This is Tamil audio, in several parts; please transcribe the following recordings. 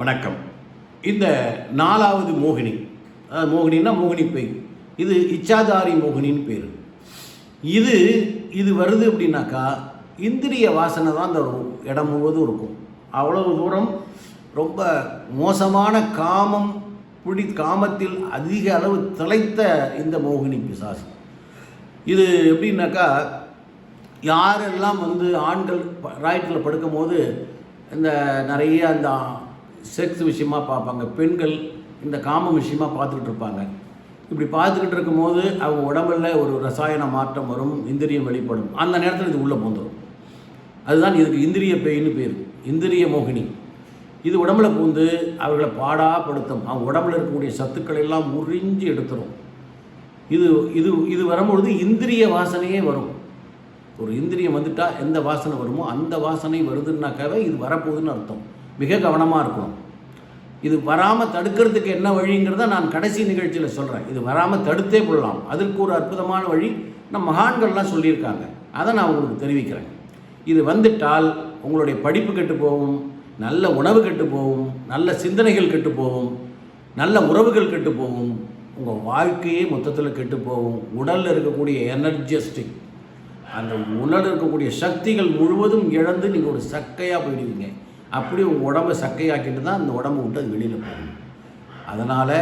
வணக்கம். இந்த நாலாவது மோகினி அதாவது மோகினின்னா மோகினி பெய் இது இச்சாதாரி மோகினின்னு பேர். இது இது வருது அப்படின்னாக்கா இந்திரிய வாசனை தான் அந்த இடம் முழுவதும் இருக்கும். அவ்வளவு தூரம் ரொம்ப மோசமான காமம் பிடி காமத்தில் அதிக அளவு திளைத்த இந்த மோகினி பிசாசு. இது எப்படின்னாக்கா யாரெல்லாம் வந்து ஆண்கள் ராய்ட்டில் படுக்கும்போது இந்த நிறைய அந்த செக்ஸ் விஷயமா பார்ப்பாங்க. பெண்கள் இந்த காம விஷயமா பார்த்துக்கிட்டு இருப்பாங்க. இப்படி பார்த்துக்கிட்டு இருக்கும்போது அவங்க உடம்புல ஒரு ரசாயன மாற்றம் வரும் இந்திரியம் வெளிப்படும். அந்த நேரத்தில் இது உள்ளே பூந்துடும் அதுதான் இதுக்கு இந்திரிய பேய்னு பேர். இந்திரிய மோகினி. இது உடம்புல பூந்து அவர்களை பாடாப்படுத்தும். அவங்க உடம்புல இருக்கக்கூடிய சத்துக்களை எல்லாம் உறிஞ்சி எடுத்துரும். இது இது இது வரும்பொழுது இந்திரிய வாசனையே வரும். ஒரு இந்திரியம் வந்துட்டால் எந்த வாசனை வருமோ அந்த வாசனை வருதுன்னாக்காவே இது வரப்போகுதுன்னு அர்த்தம். மிக கவனமாக இருக்கணும். இது வராமல் தடுக்கிறதுக்கு என்ன வழிங்கிறத நான் கடைசி நிகழ்ச்சியில் சொல்கிறேன் இது வராமல் தடுத்தே கொள்ளலாம். அதற்கு ஒரு அற்புதமான வழி நம் மகான்கள்லாம் சொல்லியிருக்காங்க. அதை நான் உங்களுக்கு தெரிவிக்கிறேன். இது வந்துட்டால் உங்களுடைய படிப்பு கெட்டு போகும் நல்ல உணவு கெட்டு போகும் நல்ல சிந்தனைகள் கெட்டு போகும் நல்ல உறவுகள் கெட்டு போகும் உங்கள் வாழ்க்கையே மொத்தத்தில் கெட்டு போகும். உடலில் இருக்கக்கூடிய எனர்ஜிஸ்டிக் அந்த உடலில் இருக்கக்கூடிய சக்திகள் முழுவதும் இழந்து நீங்கள் ஒரு சக்கையாக போயிடுவீங்க. அப்படி உங்கள் உடம்பை சக்கையாக்கிட்டு தான் அந்த உடம்பு விட்டு அது வெளியில் போகும். அதனால்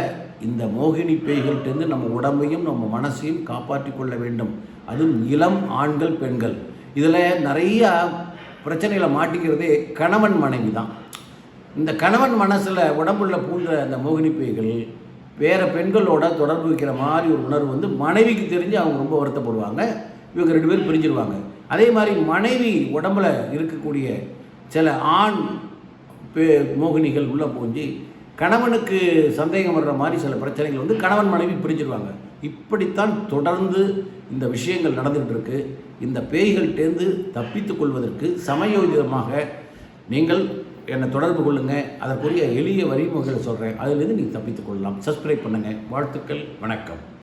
இந்த மோகினி பேய்கள்கிட்டேருந்து நம்ம உடம்பையும் நம்ம மனசையும் காப்பாற்றி கொள்ள வேண்டும். அதுவும் இளம் ஆண்கள் பெண்கள். இதில் நிறைய பிரச்சனைகளை மாட்டிக்கிறதே கணவன் மனைவி தான். இந்த கணவன் மனசில் உடம்புள்ள பூந்த அந்த மோகினி பேய்கள் வேறு பெண்களோட தொடர்பு வைக்கிற மாதிரி ஒரு உணர்வு வந்து மனைவிக்கு தெரிஞ்சு அவங்க ரொம்ப வருத்தப்படுவாங்க. இவங்க ரெண்டு பேரும் பிரிஞ்சிருவாங்க. அதே மாதிரி மனைவி உடம்புல இருக்கக்கூடிய சில ஆண் பே மோகினிகள் உள்ளே போஞ்சி கணவனுக்கு சந்தேகம் வர்ற மாதிரி சில பிரச்சனைகள் வந்து கணவன் மனைவி பிரிஞ்சிருவாங்க. இப்படித்தான் தொடர்ந்து இந்த விஷயங்கள் நடந்துகிட்டு இருக்கு இந்த பேய்கள்டேந்து தப்பித்து கொள்வதற்கு சமயோஜிதமாக நீங்கள் என்னை தொடர்பு கொள்ளுங்கள் அதற்குரிய எளிய வழிமுறைகளை சொல்கிறேன் அதிலிருந்து நீங்கள் தப்பித்துக் கொள்ளலாம். சப்ஸ்கிரைப் பண்ணுங்கள் வாழ்த்துக்கள். வணக்கம்.